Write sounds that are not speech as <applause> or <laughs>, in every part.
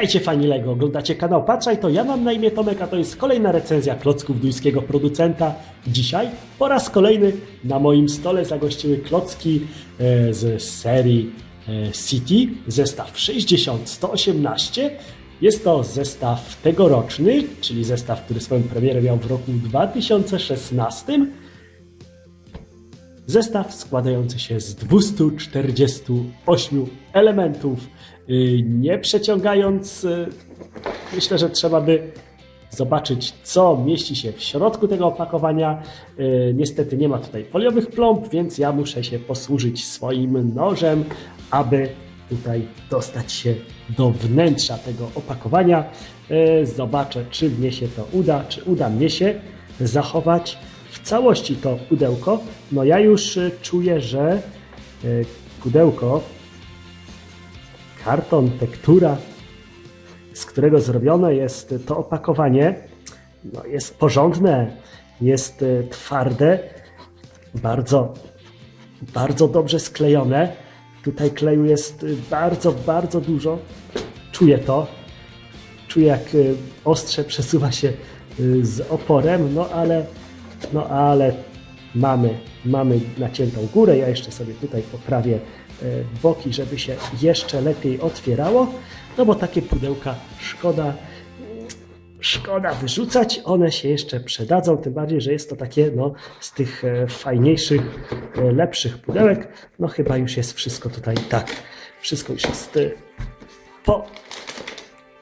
Witajcie fani Lego, oglądacie kanał Patrzaj, to ja mam na imię Tomek, a to jest kolejna recenzja klocków duńskiego producenta. Dzisiaj po raz kolejny na moim stole zagościły klocki e, z serii e, City, zestaw 60-118. Jest to zestaw tegoroczny, czyli zestaw, który swoją premierę miał w roku 2016. Zestaw składający się z 248 elementów. Yy, Nie przeciągając, yy, myślę, że trzeba by zobaczyć, co mieści się w środku tego opakowania. Yy, Niestety nie ma tutaj foliowych plomb, więc ja muszę się posłużyć swoim nożem, aby tutaj dostać się do wnętrza tego opakowania. Zobaczę, czy mnie się to uda, czy uda mnie się zachować całości to pudełko. No ja już y, czuję, że y, pudełko, karton, tektura, z którego zrobione jest to opakowanie, no jest porządne, jest y, twarde, bardzo, bardzo dobrze sklejone. Tutaj kleju jest bardzo, bardzo dużo. Czuję to. Czuję, jak ostrze przesuwa się z oporem, no ale, no ale mamy, mamy naciętą górę. Ja jeszcze sobie tutaj poprawię y, boki, żeby się jeszcze lepiej otwierało, no bo takie pudełka szkoda, szkoda wyrzucać, one się jeszcze przydadzą, tym bardziej, że jest to takie no, z tych e, fajniejszych, e, lepszych pudełek. No chyba już jest wszystko tutaj tak, wszystko już jest e, po,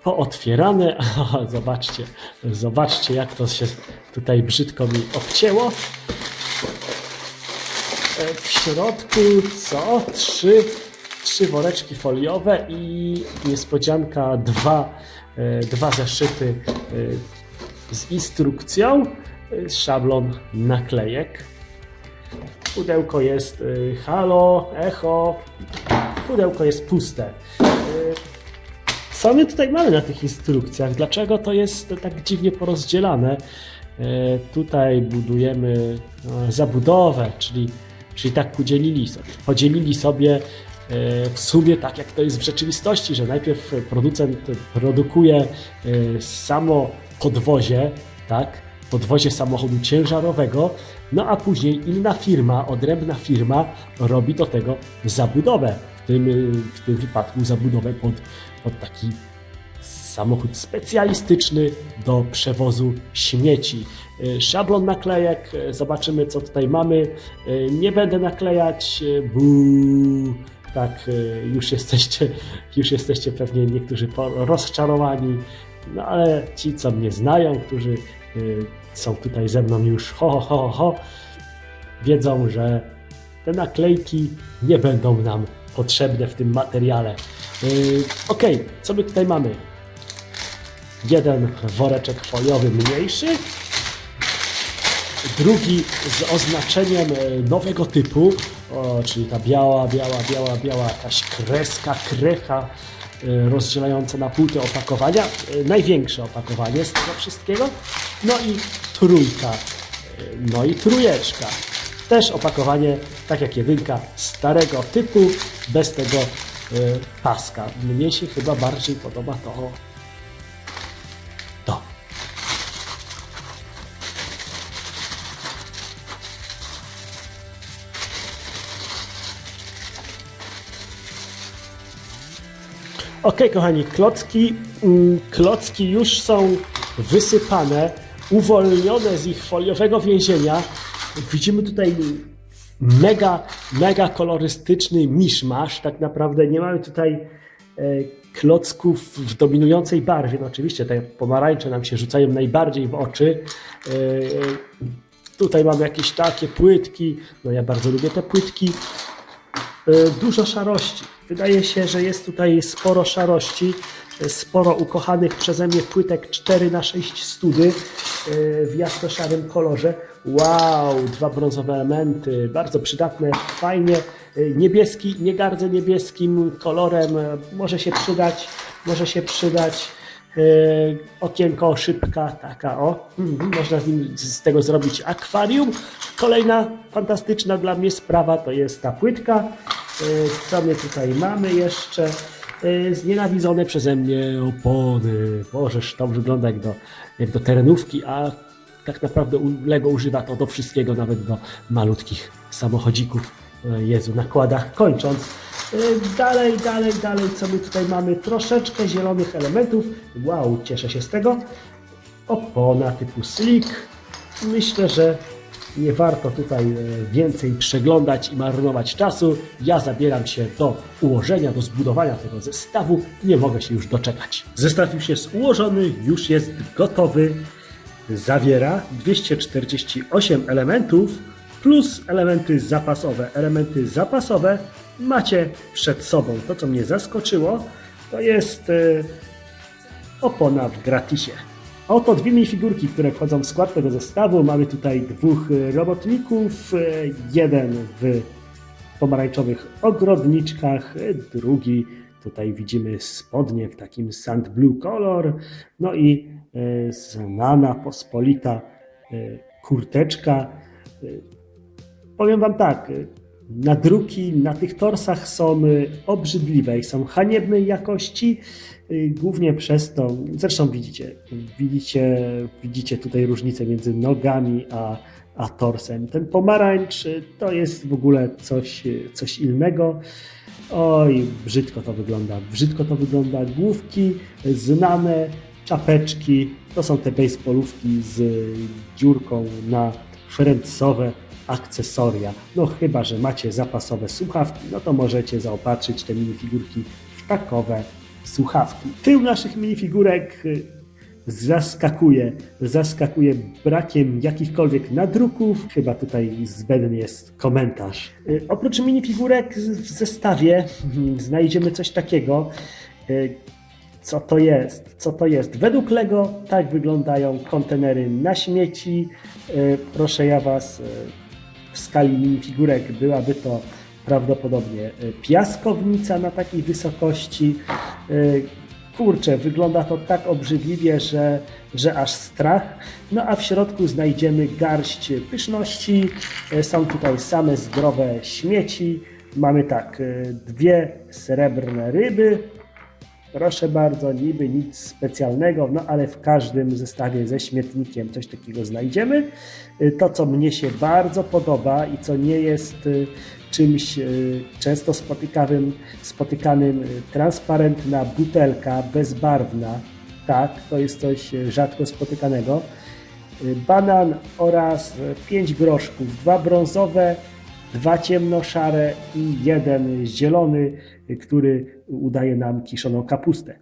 pootwierane. <laughs> Aha, zobaczcie, zobaczcie jak to się tutaj brzydko mi obcięło. E, W środku co? Trzy, trzy woreczki foliowe i niespodzianka dwa, e, dwa zeszyty e, z instrukcją, szablon naklejek. Pudełko jest halo, echo. Pudełko jest puste. Co my tutaj mamy na tych instrukcjach? Dlaczego to jest tak dziwnie porozdzielane? E, Tutaj budujemy e, zabudowę, czyli, czyli tak podzielili sobie, podzielili sobie w sumie tak, jak to jest w rzeczywistości, że najpierw producent produkuje e, samo podwozie, tak, podwozie samochodu ciężarowego, no a później inna firma, odrębna firma robi do tego zabudowę. W tym, w tym wypadku zabudowę pod, pod taki samochód specjalistyczny do przewozu śmieci. Y, Szablon naklejek, y, zobaczymy co tutaj mamy. Y, Nie będę naklejać, y, bu. Tak, już jesteście, <laughs> już jesteście pewnie niektórzy rozczarowani, no ale ci, co mnie znają, którzy są tutaj ze mną już ho, ho, ho, wiedzą, że te naklejki nie będą nam potrzebne w tym materiale. Yy, ok, co my tutaj mamy? Jeden woreczek foliowy mniejszy, drugi z oznaczeniem e, nowego typu, o, czyli ta biała, biała, biała, biała jakaś kreska, krecha e, rozdzielająca na pół te opakowania. E, Największe opakowanie z tego wszystkiego. No i trójka, no i trójeczka. Też opakowanie, tak jak jedynka, starego typu, bez tego e, paska. Mnie się chyba bardziej podoba to. To. Ok, kochani, klocki, mm, klocki już są wysypane, uwolnione z ich foliowego więzienia. Widzimy tutaj mega, mega kolorystyczny miszmasz. Tak naprawdę nie mamy tutaj e, klocków w dominującej barwie. No oczywiście te pomarańcze nam się rzucają najbardziej w oczy. E, e, Tutaj mamy jakieś takie płytki. No ja bardzo lubię te płytki. Dużo szarości. Wydaje się, że jest tutaj sporo szarości, sporo ukochanych przeze mnie płytek 4 na 6 study e, w jasno-szarym kolorze. Wow, dwa brązowe elementy, bardzo przydatne, fajnie. E, Niebieski, nie gardzę niebieskim kolorem, e, może się przydać, może się przydać. Okienko, szybka, taka o. Mhm, Można z, nim, z tego zrobić akwarium. Kolejna fantastyczna dla mnie sprawa to jest ta płytka. Co my tutaj mamy jeszcze? E, znienawidzone przeze mnie opony. Bożeż, to wygląda jak do, jak do terenówki, a tak naprawdę Lego używa to do wszystkiego, nawet do malutkich samochodzików. E, Jezu, nakładach. Kończąc, e, dalej, dalej, dalej, co my tutaj mamy? Troszeczkę zielonych elementów. Wow, cieszę się z tego. Opona typu slick. Myślę, że nie warto tutaj e, więcej przeglądać i marnować czasu. Ja zabieram się do ułożenia, do zbudowania tego zestawu. Nie mogę się już doczekać. Zestaw już jest ułożony, już jest gotowy. Zawiera 248 elementów plus elementy zapasowe. Elementy zapasowe macie przed sobą. To, co mnie zaskoczyło, to jest e, opona w gratisie. Oto dwie minifigurki, które wchodzą w skład tego zestawu. Mamy tutaj dwóch e, robotników, e, jeden w pomarańczowych ogrodniczkach, e, drugi tutaj widzimy spodnie w takim sand blue color, no i znana pospolita kurteczka. Powiem Wam tak, nadruki na tych torsach są obrzydliwe i są haniebnej jakości, głównie przez to, zresztą widzicie, widzicie, widzicie tutaj różnicę między nogami a, a torsem. Ten pomarańcz e, to jest w ogóle coś, e, coś innego. Oj, brzydko to wygląda, brzydko to wygląda. Główki znane, czapeczki, to są te baseballówki z dziurką na fręcowe akcesoria. No chyba, że macie zapasowe słuchawki, no to możecie zaopatrzyć te minifigurki w takowe słuchawki. Tył naszych minifigurek y, zaskakuje, zaskakuje brakiem jakichkolwiek nadruków. Chyba tutaj zbędny jest komentarz. Y, Oprócz minifigurek w zestawie mm, znajdziemy coś takiego, y, co to jest? Co to jest? Według Lego tak wyglądają kontenery na śmieci. Proszę ja Was, w skali minifigurek byłaby to prawdopodobnie y, piaskownica na takiej wysokości. Y, Kurczę, wygląda to tak obrzydliwie, że, że aż strach. No a w środku znajdziemy garść pyszności. Y, Są tutaj same zdrowe śmieci. Mamy tak, dwie srebrne ryby, Proszę bardzo, niby nic specjalnego, no ale w każdym zestawie ze śmietnikiem coś takiego znajdziemy. To, co mnie się bardzo podoba i co nie jest czymś y, często spotykanym, spotykanym, y, transparentna butelka bezbarwna. Tak, to jest coś y, rzadko spotykanego. Banan oraz 5 groszków, dwa brązowe, dwa ciemnoszare i jeden zielony, który udaje nam kiszoną kapustę.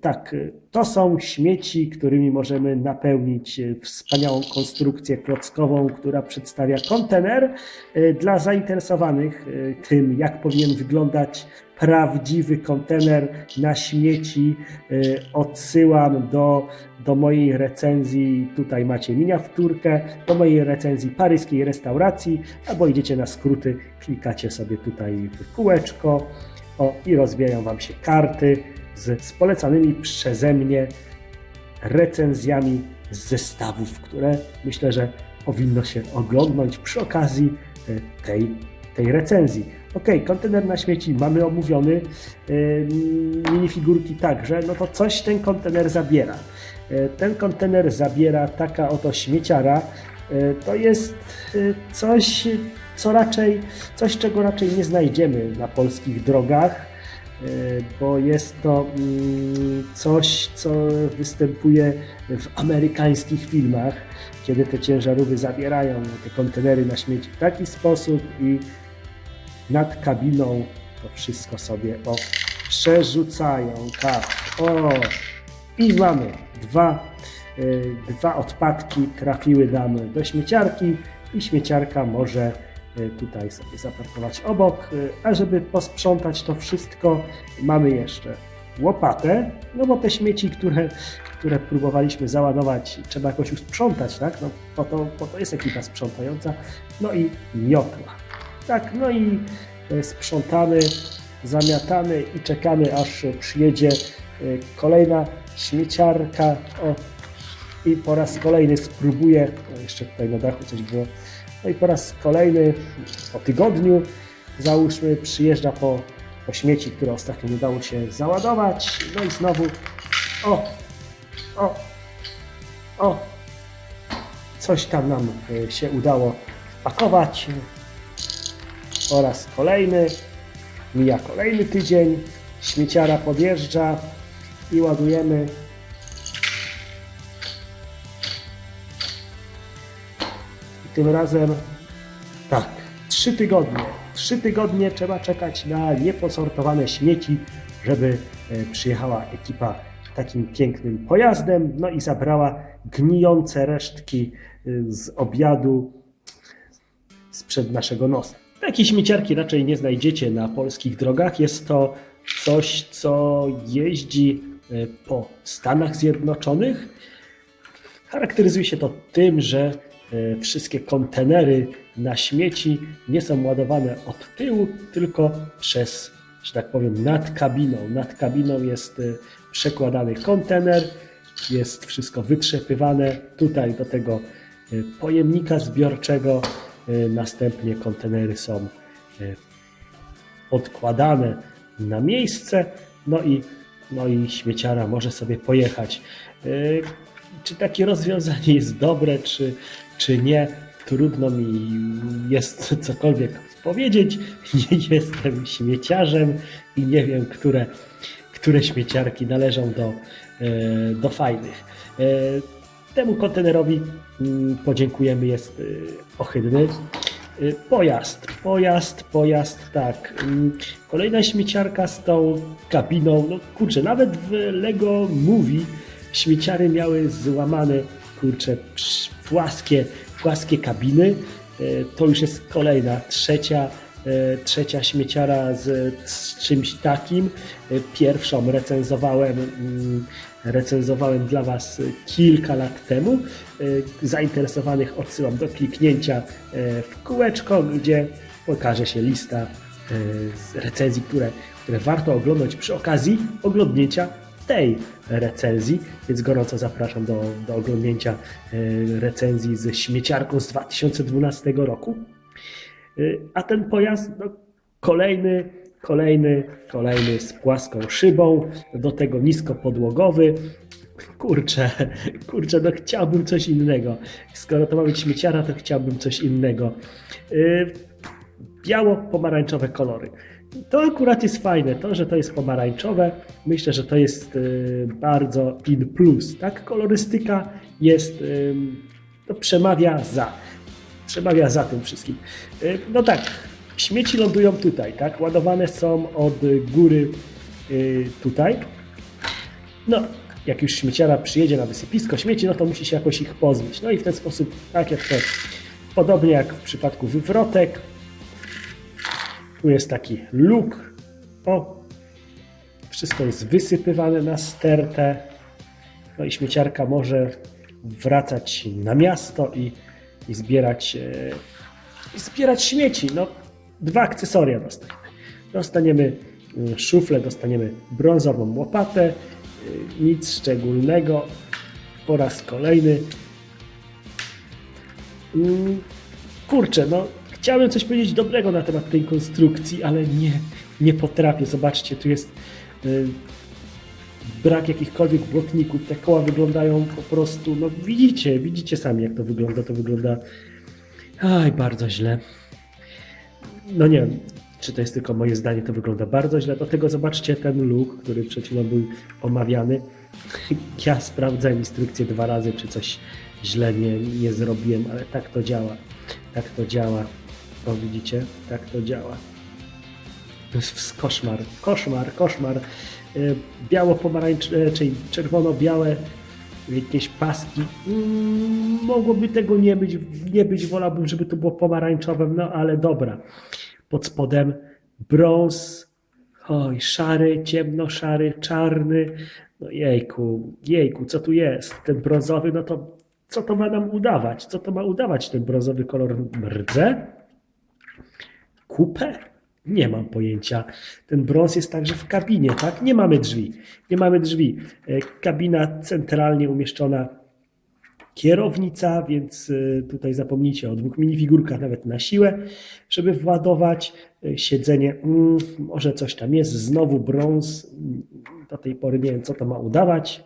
Tak, to są śmieci, którymi możemy napełnić wspaniałą konstrukcję klockową, która przedstawia kontener y, dla zainteresowanych y, tym, jak powinien wyglądać prawdziwy kontener na śmieci. Y, Odsyłam do, do mojej recenzji, tutaj macie miniaturkę, do mojej recenzji paryskiej restauracji, albo idziecie na skróty, klikacie sobie tutaj w kółeczko o, i rozwijają Wam się karty z, z polecanymi przeze mnie recenzjami z zestawów, które myślę, że powinno się oglądnąć przy okazji e, tej, tej recenzji. Ok, kontener na śmieci mamy omówiony, e, minifigurki także, no to coś ten kontener zabiera. E, Ten kontener zabiera taka oto śmieciara. E, To jest e, coś, co raczej, coś czego raczej nie znajdziemy na polskich drogach bo jest to mm, coś, co występuje w amerykańskich filmach, kiedy te ciężarówki zabierają te kontenery na śmieci w taki sposób i nad kabiną to wszystko sobie o, przerzucają. Tak, o i mamy dwa, y, dwa odpadki trafiły nam do śmieciarki i śmieciarka może y, tutaj sobie zaparkować obok, y, a żeby posprzątać to wszystko mamy jeszcze łopatę, no bo te śmieci, które, które próbowaliśmy załadować, trzeba jakoś usprzątać, tak? No, po, to, po to jest ekipa sprzątająca, no i miotła. Tak, no i sprzątamy, zamiatamy i czekamy, aż przyjedzie kolejna śmieciarka. O, I po raz kolejny spróbuję, jeszcze tutaj na dachu coś było, no i po raz kolejny po tygodniu, załóżmy, przyjeżdża po, po śmieci, które ostatnio nie udało się załadować. No i znowu, o, o, o, coś tam nam e, się udało wpakować. Po raz kolejny, mija kolejny tydzień, śmieciara podjeżdża i ładujemy. I tym razem tak, trzy tygodnie. Trzy tygodnie trzeba czekać na nieposortowane śmieci, żeby e, przyjechała ekipa takim pięknym pojazdem, no i zabrała gnijące resztki y, z obiadu sprzed naszego nosa. Takiej śmieciarki raczej nie znajdziecie na polskich drogach. Jest to coś, co jeździ po Stanach Zjednoczonych. Charakteryzuje się to tym, że y, wszystkie kontenery na śmieci nie są ładowane od tyłu, tylko przez, że tak powiem, nad kabiną. Nad kabiną jest y, przekładany kontener, jest wszystko wytrzepywane tutaj do tego pojemnika zbiorczego. Następnie kontenery są odkładane na miejsce, no i, no i śmieciara może sobie pojechać. Y, Czy takie rozwiązanie <laughs> jest dobre, czy, czy nie? Trudno mi jest cokolwiek powiedzieć. <laughs> Nie jestem śmieciarzem i nie wiem, które, które śmieciarki należą do, e, do fajnych. E, Temu kontenerowi mm, podziękujemy, jest e, ohydny. E, Pojazd, pojazd, pojazd, tak. Mm, Kolejna śmieciarka z tą kabiną. No kurczę, nawet w Lego Movie śmieciary miały złamane, kurczę, psz- płaskie, płaskie kabiny. E, To już jest kolejna, trzecia, trzecia śmieciara z, z czymś takim. E, Pierwszą recenzowałem, mm, recenzowałem dla Was kilka lat temu. E, Zainteresowanych odsyłam do kliknięcia e, w kółeczko, gdzie pokaże się lista e, recenzji, które, które warto oglądać przy okazji oglądnięcia tej recenzji, więc gorąco zapraszam do, do oglądnięcia e, recenzji ze śmieciarką z 2012 roku. E, A ten pojazd, no, kolejny, kolejny, kolejny z płaską szybą, do tego niskopodłogowy. Kurczę, kurczę, no chciałbym coś innego. Skoro to ma być śmieciara, to chciałbym coś innego. E, Biało-pomarańczowe kolory. To akurat jest fajne, to, że to jest pomarańczowe. Myślę, że to jest y, bardzo in plus. Tak, kolorystyka jest, y, to przemawia za. Przemawia za tym wszystkim. Y, No tak, śmieci lądują tutaj, tak? Ładowane są od góry y, tutaj. No, jak już śmieciara przyjedzie na wysypisko śmieci, no to musi się jakoś ich pozbyć. No i w ten sposób, tak jak to, podobnie jak w przypadku wywrotek, tu jest taki luk. O, wszystko jest wysypywane na stertę. No i śmieciarka może wracać na miasto i, i zbierać, e, i zbierać śmieci. No, dwa akcesoria dostaniemy. Dostaniemy szuflę, dostaniemy brązową łopatę. e, Nic szczególnego. Po raz kolejny. Mm, Kurczę, no chciałem coś powiedzieć dobrego na temat tej konstrukcji, ale nie, nie potrafię. Zobaczcie, tu jest y, brak jakichkolwiek błotników. Te koła wyglądają po prostu, no widzicie, widzicie sami jak to wygląda. To wygląda aj, bardzo źle. No nie wiem, czy to jest tylko moje zdanie, to wygląda bardzo źle. Do tego zobaczcie ten look, który przed chwilą był omawiany. <laughs> Ja sprawdzałem instrukcję dwa razy, czy coś źle nie, nie zrobiłem, ale tak to działa. Tak to działa. O, widzicie? Tak to działa. To jest koszmar, koszmar, koszmar. Y, Biało-pomarańcze, czyli czerwono-białe jakieś paski. Mm, mogłoby tego nie być, nie być. Wolałbym, żeby to było pomarańczowe, no ale dobra. Pod spodem brąz, oj, szary, ciemno-szary, czarny. No jejku, jejku, co tu jest? Ten brązowy, no to co to ma nam udawać? Co to ma udawać ten brązowy kolor? Rdzę? Kupę? Nie mam pojęcia. Ten brąz jest także w kabinie, tak? Nie mamy drzwi. Nie mamy drzwi. E, Kabina centralnie umieszczona kierownica, więc y, tutaj zapomnijcie o dwóch minifigurkach nawet na siłę, żeby władować. Y, Siedzenie, mm, może coś tam jest, znowu brąz. Do tej pory nie wiem, co to ma udawać.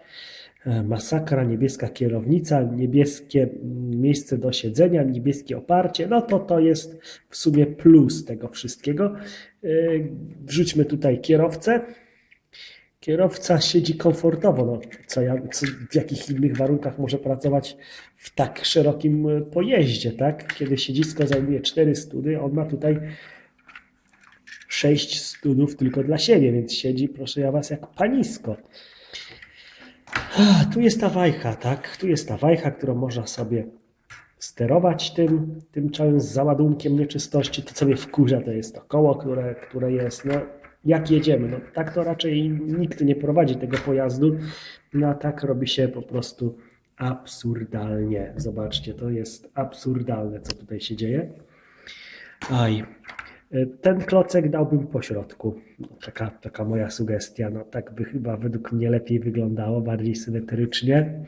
E, Masakra, niebieska kierownica, niebieskie miejsce do siedzenia, niebieskie oparcie. No to to jest w sumie plus tego wszystkiego. Y, Wrzućmy tutaj kierowcę. Kierowca siedzi komfortowo. No, co ja, co, w jakich innych warunkach może pracować w tak szerokim e, pojeździe, tak? Kiedy siedzisko zajmuje 4 study, on ma tutaj 6 studów tylko dla siebie, więc siedzi, proszę ja was, jak panisko. Tu jest ta wajcha, tak? Tu jest ta wajcha, którą można sobie sterować tym, tym całym załadunkiem nieczystości. To, co mnie wkurza, to jest to koło, które, które jest. No, jak jedziemy? No, tak to raczej nikt nie prowadzi tego pojazdu. No, a tak robi się po prostu absurdalnie. Zobaczcie, to jest absurdalne, co tutaj się dzieje. Aj. Ten klocek dałbym po środku. Taka, taka moja sugestia. No, tak by chyba według mnie lepiej wyglądało, bardziej symetrycznie.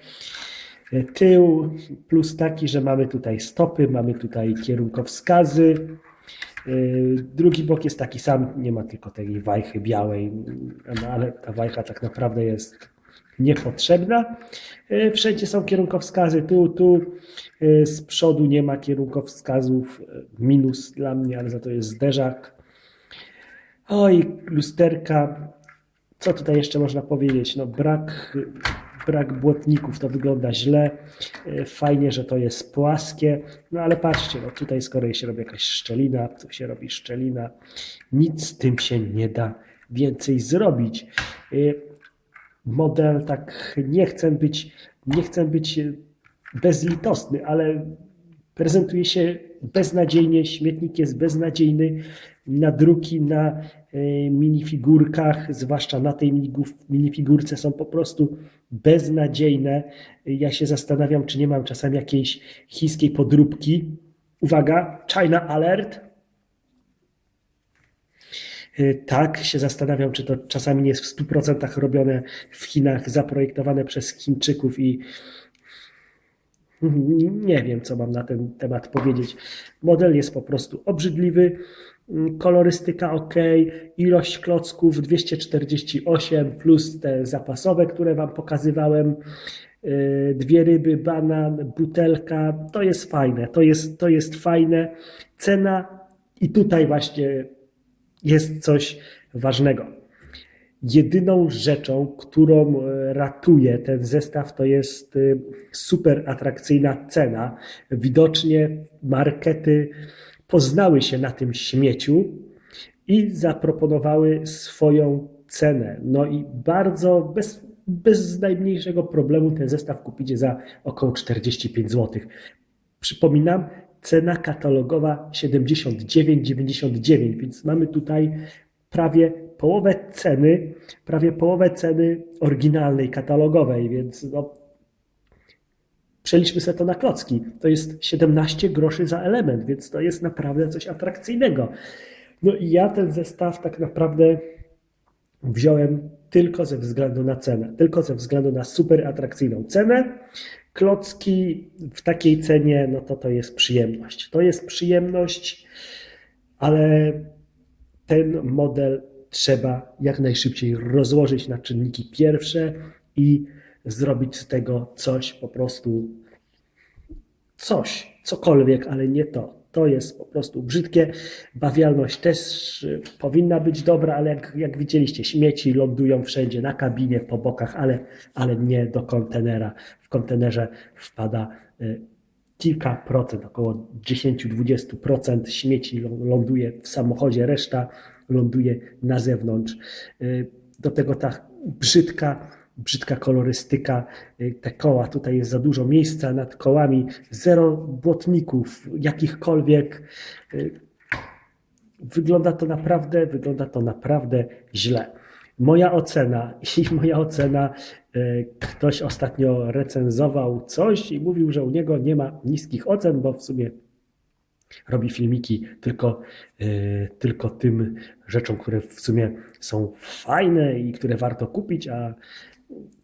Tył plus taki, że mamy tutaj stopy, mamy tutaj kierunkowskazy. Yy, Drugi bok jest taki sam, nie ma tylko tej wajchy białej, no, ale ta wajcha tak naprawdę jest niepotrzebna. Yy, Wszędzie są kierunkowskazy, tu, tu. Yy, Z przodu nie ma kierunkowskazów, yy, minus dla mnie, ale za to jest zderzak. Oj, lusterka. Co tutaj jeszcze można powiedzieć? No brak, brak błotników, to wygląda źle. E, Fajnie, że to jest płaskie, no ale patrzcie, no tutaj z kolei się robi jakaś szczelina, tu się robi szczelina. Nic z tym się nie da więcej zrobić. Model tak nie chcę być, nie chcę być bezlitosny, ale prezentuje się beznadziejnie, śmietnik jest beznadziejny, nadruki na e, minifigurkach, zwłaszcza na tej minifigurce są po prostu beznadziejne. Ja się zastanawiam, czy nie mam czasami jakiejś chińskiej podróbki. Uwaga, China Alert. E, Tak, się zastanawiam, czy to czasami nie jest w 100% robione w Chinach, zaprojektowane przez Chińczyków i nie wiem, co mam na ten temat powiedzieć. Model jest po prostu obrzydliwy, mm, kolorystyka ok, ilość klocków 248 plus te zapasowe, które Wam pokazywałem. Yy, Dwie ryby, banan, butelka. To jest fajne, to jest, to jest fajne. Cena i tutaj właśnie jest coś ważnego. Jedyną rzeczą, którą e, ratuje ten zestaw, to jest e, super atrakcyjna cena. Widocznie markety poznały się na tym śmieciu i zaproponowały swoją cenę. No i bardzo bez, bez najmniejszego problemu ten zestaw kupicie za około 45 zł. Przypominam, cena katalogowa 79,99, więc mamy tutaj prawie połowę ceny, prawie połowę ceny oryginalnej, katalogowej, więc no, przeliczmy sobie to na klocki. To jest 17 groszy za element, więc to jest naprawdę coś atrakcyjnego. No i ja ten zestaw tak naprawdę wziąłem tylko ze względu na cenę, tylko ze względu na super atrakcyjną cenę. Klocki w takiej cenie, no to to jest przyjemność. To jest przyjemność, ale ten model trzeba jak najszybciej rozłożyć na czynniki pierwsze i zrobić z tego coś po prostu, coś, cokolwiek, ale nie to. To jest po prostu brzydkie. Bawialność też y, powinna być dobra, ale jak, jak widzieliście, śmieci lądują wszędzie, na kabinie, po bokach, ale, ale nie do kontenera. W kontenerze wpada y, kilka procent, około 10-20% śmieci lą- ląduje w samochodzie, reszta ląduje na zewnątrz. Y, Do tego ta brzydka, brzydka kolorystyka, y, te koła, tutaj jest za dużo miejsca nad kołami, zero błotników, jakichkolwiek. Y, Wygląda to naprawdę, wygląda to naprawdę źle. Moja ocena <laughs> i moja ocena, y, ktoś ostatnio recenzował coś i mówił, że u niego nie ma niskich ocen, bo w sumie robi filmiki tylko, tylko tym rzeczom, które w sumie są fajne i które warto kupić, a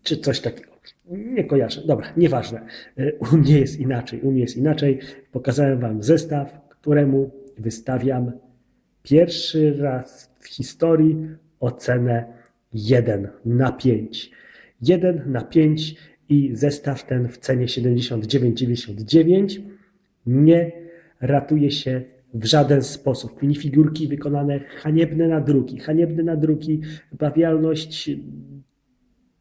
czy coś takiego. Nie kojarzę. Dobra, nieważne. E, U mnie jest inaczej. U mnie jest inaczej. Pokazałem Wam zestaw, któremu wystawiam pierwszy raz w historii ocenę 1 na 5. 1 na 5 i zestaw ten w cenie 79,99 nie ratuje się w żaden sposób. Minifigurki wykonane haniebne nadruki, haniebne nadruki, bawialność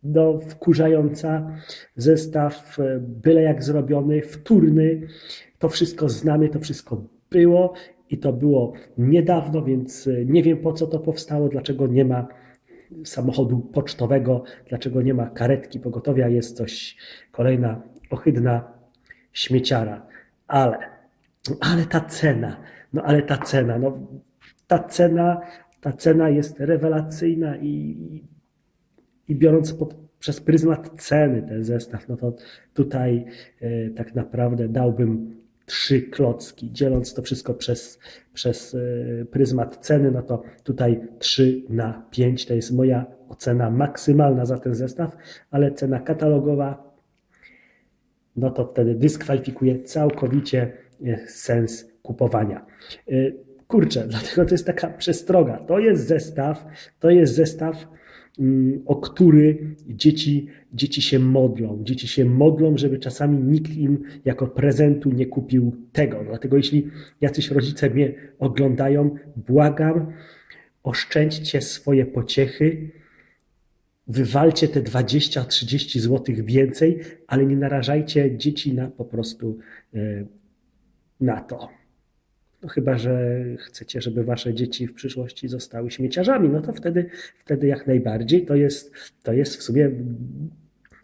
no, wkurzająca, zestaw e, byle jak zrobiony, wtórny. To wszystko znamy, to wszystko było i to było niedawno, więc e, nie wiem po co to powstało, dlaczego nie ma samochodu pocztowego, dlaczego nie ma karetki pogotowia, jest coś, kolejna ohydna śmieciara. Ale, ale ta cena, no ale ta cena, no ta cena, ta cena jest rewelacyjna i, i biorąc pod, przez pryzmat ceny ten zestaw, no to tutaj e, tak naprawdę dałbym trzy klocki. Dzieląc to wszystko przez, przez e, pryzmat ceny, no to tutaj 3 na 5 to jest moja ocena maksymalna za ten zestaw, ale cena katalogowa, no to wtedy dyskwalifikuje całkowicie e, sens kupowania. Kurczę, dlatego to jest taka przestroga. To jest zestaw, to jest zestaw, o który dzieci, dzieci się modlą. Dzieci się modlą, żeby czasami nikt im jako prezentu nie kupił tego. Dlatego jeśli jacyś rodzice mnie oglądają, błagam, oszczędźcie swoje pociechy, wywalcie te 20-30 zł więcej, ale nie narażajcie dzieci na po prostu e, na to. No chyba, że chcecie, żeby wasze dzieci w przyszłości zostały śmieciarzami, no to wtedy, wtedy jak najbardziej to jest, to jest w sumie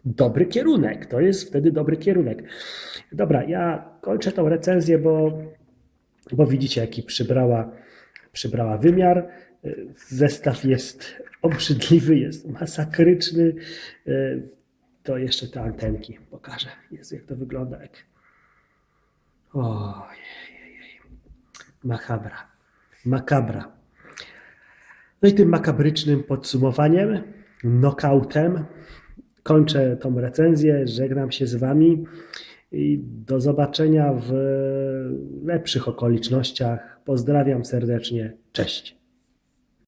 dobry kierunek. To jest wtedy dobry kierunek. Dobra, ja kończę tą recenzję, bo, bo widzicie, jaki przybrała, przybrała wymiar. Zestaw jest obrzydliwy, jest masakryczny. To jeszcze te antenki pokażę. Jezu, jak to wygląda. Jak... Ojej. Makabra. Makabra. No i tym makabrycznym podsumowaniem, knockoutem, kończę tą recenzję, żegnam się z Wami i do zobaczenia w lepszych okolicznościach. Pozdrawiam serdecznie. Cześć.